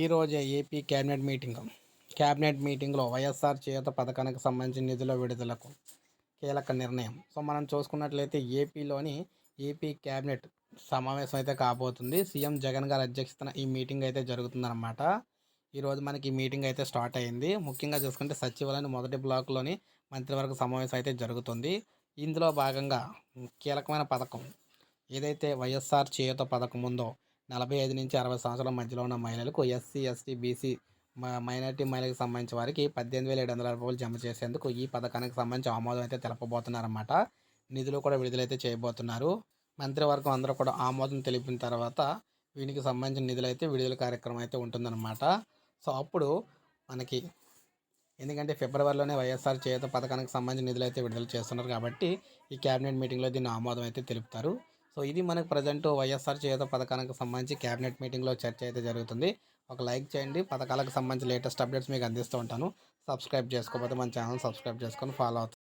ఈరోజే AP cabinet meeting. Cabinet మీటింగ్లో వైఎస్ఆర్ చేత పథకానికి సంబంధించిన నిధుల విడుదలకు కీలక నిర్ణయం. సో మనం చూసుకున్నట్లయితే ఏపీలోని ఏపీ కేబినెట్ సమావేశం అయితే కాబోతుంది. సీఎం జగన్ గారి అధ్యక్షతన ఈ మీటింగ్ అయితే జరుగుతుందన్నమాట. ఈరోజు మనకి ఈ మీటింగ్ అయితే స్టార్ట్ అయింది. ముఖ్యంగా చూసుకుంటే సచివాలయం మొదటి బ్లాక్లోని మంత్రివర్గ సమావేశం అయితే జరుగుతుంది. ఇందులో భాగంగా కీలకమైన పథకం ఏదైతే వైఎస్ఆర్ చేయూత పథకం ఉందో నలభై ఐదు నుంచి అరవై సంవత్సరాల మధ్యలో ఉన్న మహిళలకు ఎస్సీ ఎస్టీ బీసీ మైనార్టీ మహిళలకు సంబంధించిన వారికి పద్దెనిమిది వేల ఏడు వందల రూపాయలు జమ చేసేందుకు ఈ పథకానికి సంబంధించి ఆమోదం అయితే తెలపబోతున్నారన్నమాట. నిధులు కూడా విడుదలైతే చేయబోతున్నారు. మంత్రివర్గం అందరూ కూడా ఆమోదం తెలిపిన తర్వాత వీనికి సంబంధించిన నిధులు అయితే విడుదల కార్యక్రమం అయితే ఉంటుందన్నమాట. సో అప్పుడు మనకి ఎందుకంటే ఫిబ్రవరిలోనే వైఎస్ఆర్ చేత పథకానికి సంబంధించిన నిధులు అయితే విడుదల చేస్తున్నారు కాబట్టి ఈ క్యాబినెట్ మీటింగ్లో దీన్ని ఆమోదం అయితే తెలుపుతారు. సో ఇది మనకు ప్రజెంట్ వైఎస్ఆర్ చేత పథకానికి సంబంధించి క్యాబినెట్ మీటింగ్లో చర్చ అయితే జరుగుతుంది. ఒక లైక్ చేయండి. పథకాలకు సంబంధించి లేటెస్ట్ అప్డేట్స్ మీకు అందిస్తూ ఉంటాను. సబ్స్క్రైబ్ చేసుకోకపోతే మన ఛానల్ సబ్స్క్రైబ్ చేసుకొని ఫాలో అవుతుంది